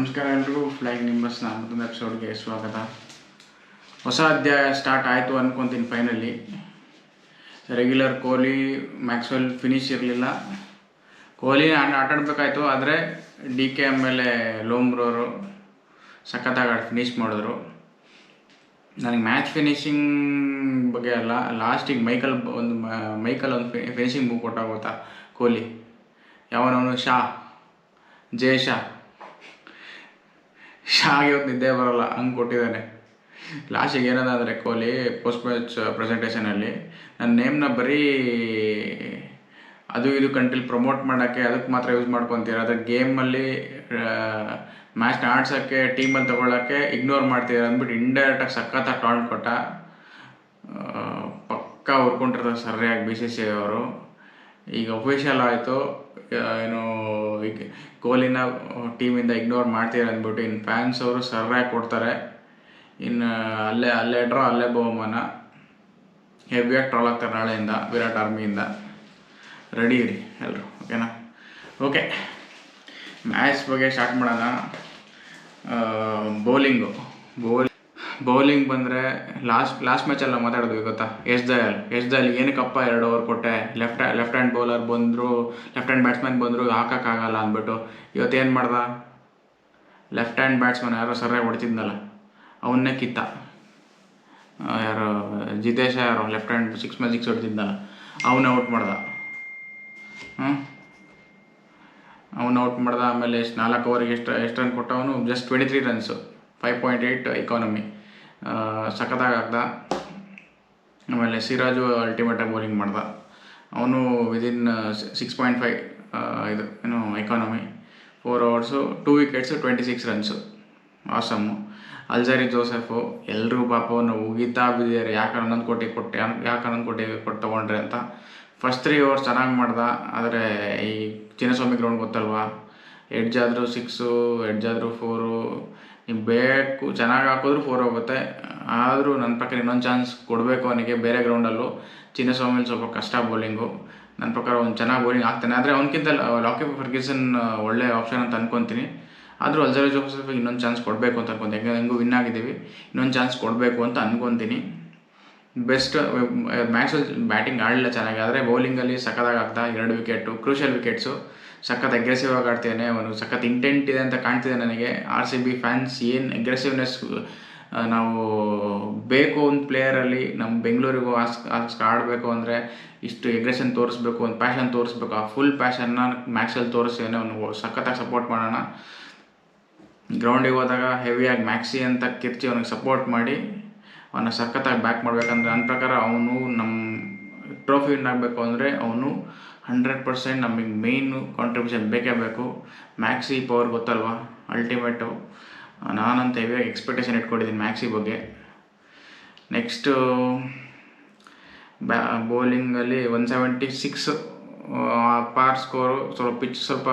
ನಮಸ್ಕಾರ ಎಲ್ರಿಗೂ ಫ್ಲೈಂಗ್ ನಿಂಬಸ್ನ ಮತ್ತೊಂದು ಎಪಿಸೋಡ್ಗೆ ಸ್ವಾಗತ. ಹೊಸ ಅಧ್ಯಾಯ ಸ್ಟಾರ್ಟ್ ಆಯಿತು ಅನ್ಕೊತೀನಿ finally regular Kohli Maxwell finish ಇರಲಿಲ್ಲ. ಕೊಹ್ಲಿ ಆಟ ಆಟಾಡಬೇಕಾಯ್ತು, ಆದರೆ ಡಿ ಕೆ ಆಮೇಲೆ ಲೋಮ್ರವರು ಸಖತ್ತಾಗಿ ಫಿನಿಶ್ ಮಾಡಿದ್ರು. ನನಗೆ ಮ್ಯಾಚ್ ಫಿನಿಶಿಂಗ್ ಬಗ್ಗೆ ಅಲ್ಲ ಲಾಸ್ಟಿಗೆ ಮೈಕಲ್ ಒಂದು ಮೈಕಲ್ ಒಂದು ಫಿನಿಶಿಂಗ್ ಮೂವ್ ಕೊಟ್ಟಾಗ ಗೊತ್ತಾ ಕೊಹ್ಲಿ ಯಾವನವನು? ಶಾ ಜಯ ಶಾ ಶಾಗೆ ಒಂದು ನಿದ್ದೆ ಬರೋಲ್ಲ, ಹಂಗೆ ಕೊಟ್ಟಿದ್ದಾನೆ. ಲಾಸ್ಟಿಗೆ ಏನಾದರೆ ಕೊಹ್ಲಿ ಪೋಸ್ಟ್ ಮ್ಯಾಚ್ ಪ್ರೆಸೆಂಟೇಷನಲ್ಲಿ ನನ್ನ ನೇಮ್ನ ಬರೀ ಅದು ಇದು ಕಂಟ್ರಿಲಿ ಪ್ರಮೋಟ್ ಮಾಡೋಕ್ಕೆ ಅದಕ್ಕೆ ಮಾತ್ರ ಯೂಸ್ ಮಾಡ್ಕೊತೀರ? ಅದ್ರ ಗೇಮಲ್ಲಿ ಮ್ಯಾಚ್ನ ಆಡ್ಸೋಕ್ಕೆ ಟೀಮಲ್ಲಿ ತೊಗೊಳಕ್ಕೆ ಇಗ್ನೋರ್ ಮಾಡ್ತೀರ ಅಂದ್ಬಿಟ್ಟು ಇಂಡೈರೆಕ್ಟಾಗಿ ಸಖತ್ತಾಗಿ ಟಾಂಟ್ ಕೊಟ್ಟ ಪಕ್ಕಾ ಹುರ್ಕೊಂಡಿರ್ತಾರೆ ಸರಿಯಾಗಿ ಬಿ ಸಿ ಸಿ ಅವರು. ಈಗ ಅಫಿಷಿಯಲ್ ಆಯಿತು ಏನು, ಈಗ ಕೊಹ್ಲಿನ ಟೀಮಿಂದ ಇಗ್ನೋರ್ ಮಾಡ್ತೀರ ಅಂದ್ಬಿಟ್ಟು ಇನ್ನು ಫ್ಯಾನ್ಸ್ ಅವರು ಸರ್ರಾಗಿ ಕೊಡ್ತಾರೆ. ಇನ್ನು ಅಲ್ಲೇ ಅಲ್ಲೇ ಡ್ರಾ ಅಲ್ಲೇ ಬಹುಮಾನ. ಹೆವಿಯಾಗಿ ಟ್ರಾಲ್ ಆಗ್ತಾರೆ ನಾಳೆಯಿಂದ, ವಿರಾಟ್ ಆರ್ಮಿಯಿಂದ. ರೆಡಿ ಇರಿ ಎಲ್ಲರೂ ಓಕೆನಾ ಓಕೆ ಮ್ಯಾಚ್ ಬಗ್ಗೆ ಸ್ಟಾರ್ಟ್ ಮಾಡೋಣ. ಬೌಲಿಂಗು ಬೌಲ್ ಬೌಲಿಂಗ್ ಬಂದರೆ ಲಾಸ್ಟ್ ಲಾಸ್ಟ್ ಮ್ಯಾಚಲ್ಲಿ ನಾವು ಮಾತಾಡಿದ್ವಿ ಗೊತ್ತಾ? ಎಸ್ ದಯಾಲ್ ಎಸ್ ದಯಾಲ್ ಏನಕ್ಕಪ್ಪ ಎರಡು ಓವರ್ ಕೊಟ್ಟೆ? ಲೆಫ್ಟ್ ಲೆಫ್ಟ್ ಹ್ಯಾಂಡ್ ಬೌಲರ್ ಬಂದರು ಲೆಫ್ಟ್ ಹ್ಯಾಂಡ್ ಬ್ಯಾಟ್ಸ್ಮನ್ ಬಂದರು ಹಾಕೋಕ್ಕಾಗಲ್ಲ ಅಂದ್ಬಿಟ್ಟು ಇವತ್ತು ಏನು ಮಾಡ್ದ? ಲೆಫ್ಟ್ ಹ್ಯಾಂಡ್ ಬ್ಯಾಟ್ಸ್ಮನ್ ಯಾರೋ ಸರಿಯಾಗಿ ಹೊಡ್ತಿದ್ನಲ್ಲ, ಅವನ್ನೇ ಕಿತ್ತ. ಯಾರೋ ಯಾರು, ಜಿತೇಶ ಯಾರು ಲೆಫ್ಟ್ ಹ್ಯಾಂಡ್ ಸಿಕ್ಸ್ ಮೇಲೆ ಸಿಕ್ಸ್ ಹೊಡ್ತಿದ್ನಲ್ಲ ಅವನ್ನ ಔಟ್ ಮಾಡ್ದ. ಹ್ಞೂ ಅವನ್ನ ಔಟ್ ಮಾಡ್ದ, ಆಮೇಲೆ ಎಷ್ಟು ನಾಲ್ಕು ಓವರಿಗೆ ಎಷ್ಟು ಎಷ್ಟು ರನ್ ಕೊಟ್ಟವನು? Just twenty three runs five point eight economy ಸಖತ್ತಾಗಿ ಆಮೇಲೆ ಸಿರಾಜು ಅಲ್ಟಿಮೇಟಾಗಿ ಬೌಲಿಂಗ್ ಮಾಡ್ದ. ಅವನು ವಿದಿನ್ ಸಿಕ್ಸ್ ಪಾಯಿಂಟ್ ಫೈವ್ ಇದು, ಏನು economy four overs two wickets twenty six runs awesome Alzarri Joseph ಎಲ್ಲರೂ ಪಾಪ ಅವನು ಉಗಿತಾ ಬಿದ್ದಿದ್ದಾರೆ. ಯಾಕೆ ಹನ್ನೊಂದು ಕೋಟಿ ಕೊಟ್ಟೆ ಯಾಕೆ ಹನ್ನೊಂದು ಕೋಟಿ ಕೊಟ್ಟು ತೊಗೊಂಡ್ರೆ ಅಂತ. ಫಸ್ಟ್ ತ್ರೀ ಓವರ್ಸ್ ಚೆನ್ನಾಗಿ ಮಾಡ್ದ. ಆದರೆ ಈ ಚಿನ್ನಸ್ವಾಮಿ ಗ್ರೌಂಡ್ ಗೊತ್ತಲ್ವಾ? ಎಡ್ಜ್ ಆದರೂ ಸಿಕ್ಸು ಎಡ್ಜ್ ಆದರೂ ಫೋರು ನೀವು ಬೇಕು, ಚೆನ್ನಾಗಿ ಹಾಕಿದ್ರು ಫೋರ್ ಹೋಗುತ್ತೆ. ಆದರೂ ನನ್ನ ಪ್ರಕಾರ ಇನ್ನೊಂದು ಚಾನ್ಸ್ ಕೊಡಬೇಕು ಅವನಿಗೆ ಬೇರೆ ಗ್ರೌಂಡಲ್ಲೂ ಚಿನ್ನಸ್ವಾಮಿಲಿ ಸ್ವಲ್ಪ ಕಷ್ಟ ಬೌಲಿಂಗು ನನ್ನ ಪ್ರಕಾರ ಅವ್ನು ಚೆನ್ನಾಗಿ ಬೌಲಿಂಗ್ ಆಗ್ತಾನೆ. ಆದರೆ ಅವನಕ್ಕಿಂತ ಲಾಕಿ ಫರ್ಗಿಸನ್ ಒಳ್ಳೆ ಆಪ್ಷನ್ ಅಂತ ಅನ್ಕೊತೀನಿ. ಆದರೂ ಅಲ್ಜರಿ ಜೋಸೆಫ್ ಇನ್ನೊಂದು ಚಾನ್ಸ್ ಕೊಡಬೇಕು ಅಂತ ಅನ್ಕೊಂತೀನಿ. ಹೆಂಗೆ ಹೆಂಗೂ ವಿನ್ ಆಗಿದ್ದೀವಿ. ಇನ್ನೊಂದು ಚಾನ್ಸ್ ಕೊಡಬೇಕು ಅಂತ ಅನ್ಕೊತೀನಿ. ಬೆಸ್ಟ್ ಮ್ಯಾಚ್ ಬ್ಯಾಟಿಂಗ್ ಆಡಲಿಲ್ಲ ಚೆನ್ನಾಗಿ. ಆದರೆ ಬೌಲಿಂಗಲ್ಲಿ ಸಖತ್ತಾಗಿ ಆಗ್ತಾ ಎರಡು ವಿಕೆಟು ಕ್ರೂಷಿಯಲ್ ವಿಕೆಟ್ಸು ಸಖತ್ ಅಗ್ರೆಸಿವ್ ಆಗಿ ಅವನು. ಸಖತ್ ಇಂಟೆಂಟ್ ಇದೆ ಅಂತ ಕಾಣ್ತಿದೆ ನನಗೆ. ಆರ್ ಸಿ ಬಿ ಫ್ಯಾನ್ಸ್ ಏನು ಅಗ್ರೆಸಿವ್ನೆಸ್ ನಾವು ಬೇಕು ಒಂದು ಪ್ಲೇಯರಲ್ಲಿ ನಮ್ಮ ಬೆಂಗಳೂರಿಗೂ ಆಸ್ ಆಸ್ಕ ಆಡಬೇಕು ಅಂದರೆ ಇಷ್ಟು ಎಗ್ರೆಷನ್ ತೋರಿಸ್ಬೇಕು, ಒಂದು ಪ್ಯಾಷನ್ ತೋರಿಸ್ಬೇಕು. ಆ ಫುಲ್ ಪ್ಯಾಷನ್ನ ಮ್ಯಾಕ್ಸಲ್ಲಿ ತೋರಿಸ್ತೇನೆ ಅವನು. ಸಖತ್ತಾಗಿ ಸಪೋರ್ಟ್ ಮಾಡೋಣ. ಗ್ರೌಂಡಿಗೆ ಹೋದಾಗ ಹೆವಿಯಾಗಿ ಮ್ಯಾಕ್ಸಿ ಅಂತ ಕಿರ್ಚಿ ಅವನಿಗೆ ಸಪೋರ್ಟ್ ಮಾಡಿ ಅವನ್ನ ಸಖತ್ತಾಗಿ ಬ್ಯಾಕ್ ಮಾಡಬೇಕಂದ್ರೆ ನನ್ನ ಪ್ರಕಾರ ಅವನು ನಮ್ಮ ಟ್ರೋಫಿ ವಿನ್ ಆಗಬೇಕು ಅಂದರೆ ಅವನು ಹಂಡ್ರೆಡ್ ಪರ್ಸೆಂಟ್ ನಮಗೆ ಮೇಯ್ನು ಕಾಂಟ್ರಿಬ್ಯೂಷನ್ ಬೇಕೇ ಬೇಕು. ಮ್ಯಾಕ್ಸಿ ಪವರ್ ಗೊತ್ತಲ್ವಾ? ಅಲ್ಟಿಮೇಟು ನಾನಂತ ಹೆವಿಯಾಗಿ ಎಕ್ಸ್ಪೆಕ್ಟೇಷನ್ ಇಟ್ಕೊಂಡಿದ್ದೀನಿ ಮ್ಯಾಕ್ಸಿ ಬಗ್ಗೆ. ನೆಕ್ಸ್ಟು ಬ್ಯಾ ಬೌಲಿಂಗಲ್ಲಿ one seventy six par score ಸ್ವಲ್ಪ ಪಿಚ್ ಸ್ವಲ್ಪ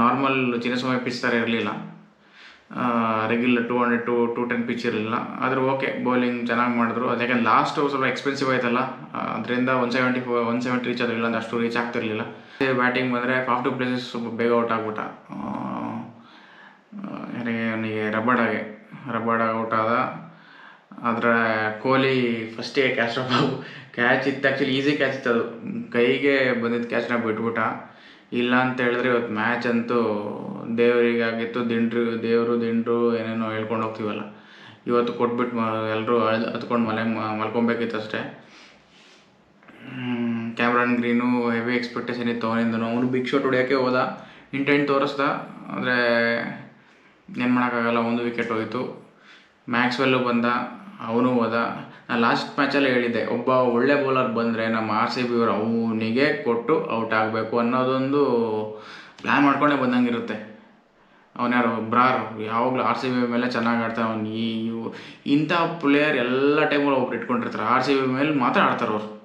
ನಾರ್ಮಲ್ ಚಿನ್ನಸ್ವಾಮಿ ಪಿಚ್ ಥರ ಇರಲಿಲ್ಲ. Regular two hundred to two ten pitch ಇರಲಿಲ್ಲ. ಆದರೂ ಓಕೆ ಬೌಲಿಂಗ್ ಚೆನ್ನಾಗಿ ಮಾಡಿದ್ರು. ಅದು ಲಾಸ್ಟು ಸ್ವಲ್ಪ ಎಕ್ಸ್ಪೆನ್ಸಿವ್ ಆಯ್ತಲ್ಲ ಅದರಿಂದ one seventy four one seventy reach ಆದ್ರಿಲ್ಲ ಅಂದರೆ ಅಷ್ಟು ರೀಚ್ ಆಗ್ತಿರ್ಲಿಲ್ಲ. ಬ್ಯಾಟಿಂಗ್ ಬಂದರೆ ಫಾಫ್ ಟು ಪ್ಲೇಸಸ್ ಸ್ವಲ್ಪ ಬೇಗ ಔಟ್ ಆಗ್ಬಿಟ್ಟ. ಯಾರಿಗೆ ಅವನಿಗೆ ರಬಡಾಗೆ ರಬಡ ಔಟ್ ಆದ. ಆದರೆ ಕೊಹ್ಲಿ ಫಸ್ಟಿಗೆ ಕ್ಯಾಚ್ ಆಫ್ ಕ್ಯಾಚ್ ಇತ್ತು. ಆ್ಯಕ್ಚುಲಿ ಈಸಿ ಕ್ಯಾಚ್ ಇತ್ತು ಅದು. ಕೈಗೆ ಬಂದಿದ್ದು ಕ್ಯಾಚ್ನ ಬಿಟ್ಬಿಟ್ಟ. ಇಲ್ಲ ಅಂತ ಹೇಳಿದ್ರೆ ಇವತ್ತು ಮ್ಯಾಚ್ ಅಂತೂ ದೇವರಿಗಾಗಿತ್ತು, ದಿಂಡ್ರು, ದೇವರು, ದಿಂಡ್ರು ಏನೇನೋ ಹೇಳ್ಕೊಂಡು ಹೋಗ್ತೀವಲ್ಲ. ಇವತ್ತು ಕೊಟ್ಬಿಟ್ಟು ಎಲ್ಲರೂ ಹತ್ಕೊಂಡು ಮಲೆ ಮಲ್ಕೊಬೇಕಿತ್ತು ಅಷ್ಟೇ. ಕ್ಯಾಮ್ರಾನ್ ಗ್ರೀನು ಹೆವಿ ಎಕ್ಸ್ಪೆಕ್ಟೇಷನ್ ಇತ್ತು ಅವನಿಂದ ಅವನು ಬಿಗ್ ಶಾಟ್ ಹೊಡಿಯೋಕ್ಕೆ ಹೋದ ಇಂಟೆಂಟ್ ತೋರಿಸ್ದ, ಆದರೆ ಏನು ಮಾಡೋಕ್ಕಾಗಲ್ಲ, ಒಂದು ವಿಕೆಟ್ ಹೋಯಿತು. ಮ್ಯಾಕ್ಸ್ವೆಲ್ಲು ಬಂದ, ಅವನು ಹೋದ. ನಾನು ಲಾಸ್ಟ್ ಮ್ಯಾಚಲ್ಲಿ ಹೇಳಿದ್ದೆ, ಒಬ್ಬ ಒಳ್ಳೆ ಬೌಲರ್ ಬಂದರೆ ನಮ್ಮ ಆರ್ ಸಿ ಬಿ ಅವರು ಅವನಿಗೆ ಕೊಟ್ಟು ಔಟ್ ಆಗಬೇಕು ಅನ್ನೋದೊಂದು ಪ್ಲ್ಯಾನ್ ಮಾಡ್ಕೊಂಡೇ ಬಂದಂಗಿರುತ್ತೆ. ಅವನ್ಯಾರು ಬ್ರಾರ್. ಯಾವಾಗಲೂ ಆರ್ ಸಿ ಬಿ ಮೇಲೆ ಚೆನ್ನಾಗಿ ಆಡ್ತಾನೆ ಅವ್ನು. ಈ ಇಂಥ ಪ್ಲೇಯರ್ ಎಲ್ಲ ಟೈಮಲ್ಲಿ ಒಬ್ರು ಇಟ್ಕೊಂಡಿರ್ತಾರೆ. ಆರ್ ಸಿ ಬಿ ಮೇಲೆ ಮಾತ್ರ ಆಡ್ತಾರೆ ಅವರು.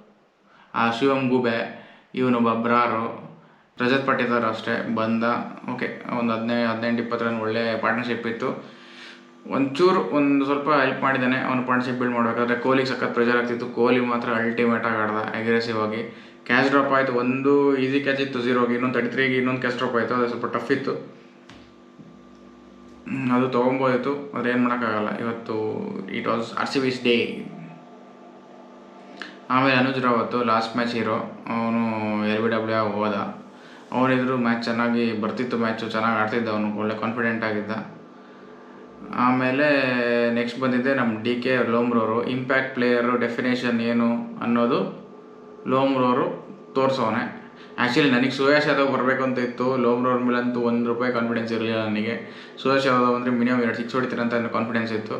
ಆ ಶಿವಮ್ ಗುಬೆ, ಇವನೊಬ್ಬ ಬ್ರಾರು, ರಜತ್ ಅಷ್ಟೇ ಬಂದ. ಓಕೆ ಒಂದು ಹದಿನೈದು ಹದಿನೆಂಟು ಇಪ್ಪತ್ತು ರನ್ ಒಳ್ಳೆ ಪಾರ್ಟ್ನರ್ಶಿಪ್ ಇತ್ತು. ಒಂಚೂರು ಒಂದು ಸ್ವಲ್ಪ ಹೆಲ್ಪ್ ಮಾಡಿದ್ದಾನೆ, ಅವನು ಪಾರ್ಟ್ನರ್ಶಿಪ್ ಬಿಲ್ಡ್ ಮಾಡಬೇಕಾದ್ರೆ ಕೊಹ್ಲಿಗೆ ಸಖತ್ ಪ್ರೆಷರ್ ಆಗ್ತಿತ್ತು. ಕೊಹ್ಲಿ ಮಾತ್ರ ಅಲ್ಟಿಮೇಟ್ ಆಗಿ ಆಡ್ದ ಅಗ್ರೆಸಿವ್ ಆಗಿ. ಕ್ಯಾಚ್ ಡ್ರಾಪ್ ಆಯಿತು, ಒಂದು ಈಸಿ ಕ್ಯಾಚ್ ಇತ್ತು ಝೀರೋಗೆ ಇನ್ನೊಂದು ತರ್ಟಿ ತ್ರೀಗೆ ಇನ್ನೊಂದು ಕ್ಯಾಚ್ ಡ್ರಾಪ್ ಆಯಿತು, ಅದು ಸ್ವಲ್ಪ ಟಫ್ ಇತ್ತು. ಅದು ತೊಗೊಬೋದಿತ್ತು, ಆದರೆ ಏನು ಮಾಡೋಕ್ಕಾಗಲ್ಲ. ಇವತ್ತು it was R C B's day ಆಮೇಲೆ Anuj Rawat last match hero ಅವನು ಎಲ್ ಬಿ ಡಬ್ಲ್ಯೂ ಆಗಿ ಹೋದ. ಅವನಿದ್ರು ಮ್ಯಾಚ್ ಚೆನ್ನಾಗಿ ಬರ್ತಿತ್ತು ಮ್ಯಾಚು ಚೆನ್ನಾಗಿ ಆಡ್ತಿದ್ದ, ಅವನು ಒಳ್ಳೆ ಕಾನ್ಫಿಡೆಂಟ್ ಆಗಿದ್ದ. ಆಮೇಲೆ ನೆಕ್ಸ್ಟ್ ಬಂದಿದ್ದೆ ನಮ್ಮ ಡಿ ಕೆ ಲೋಮ್ರವರು ಇಂಪ್ಯಾಕ್ಟ್ ಪ್ಲೇಯರು ಡೆಫಿನೇಷನ್ ಏನು ಅನ್ನೋದು ಲೋಮ್ರವರು ತೋರಿಸೋನೆ ಆ್ಯಕ್ಚುಲಿ ನನಗೆ ಸುಯೇಶ್ ಯಾದವ್ ಬರಬೇಕು ಅಂತ ಇತ್ತು, ಲೋಮ್ರವ್ರ ಮೇಲಂತೂ ಒಂದು ರೂಪಾಯಿ ಕಾನ್ಫಿಡೆನ್ಸ್ ಇರಲಿಲ್ಲ ನನಗೆ. ಸುಯೇಶ್ ಯಾದವ್ ಅಂದರೆ ಮಿನಿಮಮ್ ಎರಡು ಸಿಕ್ಸ್ ಹೊಡಿತೀರಂತ ಅಂತ ಕಾನ್ಫಿಡೆನ್ಸ್ ಇತ್ತು.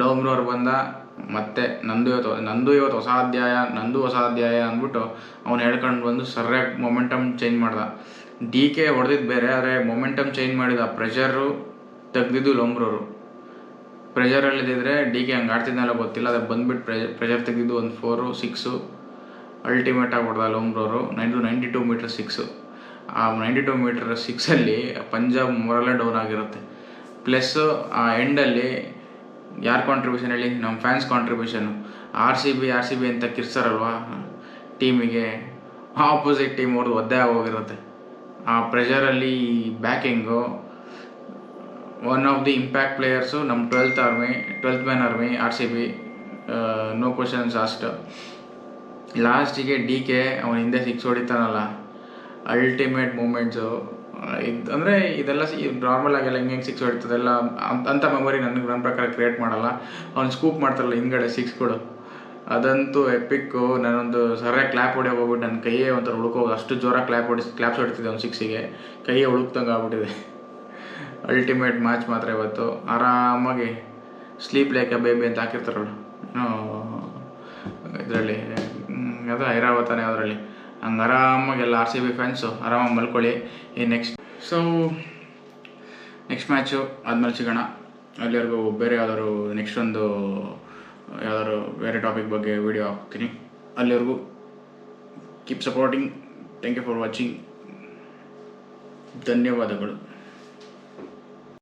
ಲೋಮ್ರವ್ರು ಬಂದ ಮತ್ತೆ ನಂದು ಇವತ್ತು ನಂದು ಇವತ್ತು ಹೊಸ ಅಧ್ಯಾಯ, ನಂದು ಹೊಸ ಅಧ್ಯಾಯ ಅಂದ್ಬಿಟ್ಟು ಅವ್ನು ಹೇಳ್ಕೊಂಡು ಬಂದು ಸರಿಯಾಗಿ ಮೊಮೆಂಟಮ್ ಚೇಂಜ್ ಮಾಡ್ದ. ಡಿ ಕೆ ಹೊಡೆದಿದ್ದು ಬೇರೆ, ಆದರೆ ಮೊಮೆಂಟಮ್ ಚೇಂಜ್ ಮಾಡಿದ ಪ್ರೆಷರು ತೆಗ್ದಿದ್ದು ಲೋಮ್ರವರು. ಪ್ರೆಷರಲ್ಲಿದ್ದರೆ ಡಿ ಕೆ ಹಂಗೆ ಆಡ್ತಿದ್ನಲ್ಲ ಗೊತ್ತಿಲ್ಲ, ಅದೇ ಬಂದ್ಬಿಟ್ಟು ಪ್ರೆ ಪ್ರೆಷರ್ ತೆಗೆದು ಒಂದು ಫೋರು ಸಿಕ್ಸು ಅಲ್ಟಿಮೇಟ್ ಆಗಿ ಹೊಡೆದ ಲೋಮ್ರವರು ninety ninety two metre six ಆ ನೈಂಟಿ ಟೂ ಮೀಟರ್ ಸಿಕ್ಸಲ್ಲಿ ಪಂಜಾಬ್ ಮೊರಲ್ಲೇ ಡೌನ್ ಆಗಿರುತ್ತೆ. ಪ್ಲಸ್ಸು ಆ ಎಂಡಲ್ಲಿ ಯಾರ ಕಾಂಟ್ರಿಬ್ಯೂಷನ್ ಹೇಳಿ? ನಮ್ಮ fans contribution R C B R C B ಅಂತ ಕಿರ್ಸಾರಲ್ವಾ ಟೀಮಿಗೆ ಆಪೋಸಿಟ್ ಟೀಮ್ ಅವ್ರದ್ದು ಒದ್ದೆ ಆಗೋಗಿರುತ್ತೆ ಆ ಪ್ರೆಷರಲ್ಲಿ backing one of the impact players ನಮ್ಮ twelfth army twelfth man army R C B no questions ಅಷ್ಟು ಲಾಸ್ಟಿಗೆ ಡಿ ಕೆ ಅವನ ಹಿಂದೆ ಸಿಕ್ಸ್ ಹೊಡಿತಾನಲ್ಲ. ಅಲ್ಟಿಮೇಟ್ ಮೂಮೆಂಟ್ಸು ಇದು, ಅಂದರೆ ಇದೆಲ್ಲ ನಾರ್ಮಲ್ ಆಗಿಲ್ಲ ಹಿಂಗೆ ಹೆಂಗೆ ಸಿಕ್ಸ್ ಹೊಡಿತದೆಲ್ಲ ಅಂಥ ಮೆಮೊರಿ ನನಗೆ ನನ್ನ ಪ್ರಕಾರ ಕ್ರಿಯೇಟ್ ಮಾಡಲ್ಲ. ಅವ್ನು ಸ್ಕೂಪ್ ಮಾಡ್ತಾರಲ್ಲ ಹಿಂದ್ಗಡೆ ಸಿಕ್ಸ್ ಕೊಡು. ಅದಂತೂ ಎಪಿಕ್ಕು ನಾನೊಂದು ಸರಿಯಾಗಿ ಕ್ಲ್ಯಾಪ್ ಹೊಡಿಯೋ ಹೋಗ್ಬಿಟ್ಟು ನನ್ನ ಕೈಯೇ ಒಂಥರ ಉಳ್ಕೋದು ಅಷ್ಟು ಜೋರಾಗಿ ಕ್ಲ್ಯಾಪ್ ಹೊಡಿಸ್ ಕ್ಲ್ಯಾಪ್ಸ್ ಹೊಡಿತಿದ್ದೆ ಅವ್ನು ಸಿಕ್ಸಿಗೆ ಕೈಯೇ ಉಳುಕ್ದಂಗೆ ಆಗ್ಬಿಟ್ಟಿದೆ. ಅಲ್ಟಿಮೇಟ್ ಮ್ಯಾಚ್ ಮಾತ್ರ ಇವತ್ತು. ಆರಾಮಾಗಿ ಸ್ಲೀಪ್ ಲೇಕ ಬೇಬಿ ಅಂತ ಹಾಕಿರ್ತಾರಲ್ಲ. ಇದರಲ್ಲಿ ಅದು ಐರಾವತನೇ ಅದರಲ್ಲಿ. ಹಂಗೆ ಆರಾಮಾಗಿ ಎಲ್ಲ ಆರ್ ಸಿ ಬಿ ಫ್ಯಾನ್ಸು ಆರಾಮಾಗಿ ಮಲ್ಕೊಳ್ಳಿ. ಈ ನೆಕ್ಸ್ಟ್ ಸೊ ನೆಕ್ಸ್ಟ್ ಮ್ಯಾಚು ಆದ್ಮೇಲೆ ಸಿಗೋಣ. ಅಲ್ಲಿವರೆಗೂ ಬೇರೆ ಯಾವ್ದಾದ್ರು ನೆಕ್ಸ್ಟ್ ಒಂದು, ಯಾವ್ದಾದ್ರು ಬೇರೆ ಟಾಪಿಕ್ ಬಗ್ಗೆ ವಿಡಿಯೋ ಹಾಕ್ತೀನಿ. ಅಲ್ಲಿವರೆಗೂ keep supporting thank you for watching ಧನ್ಯವಾದಗಳು.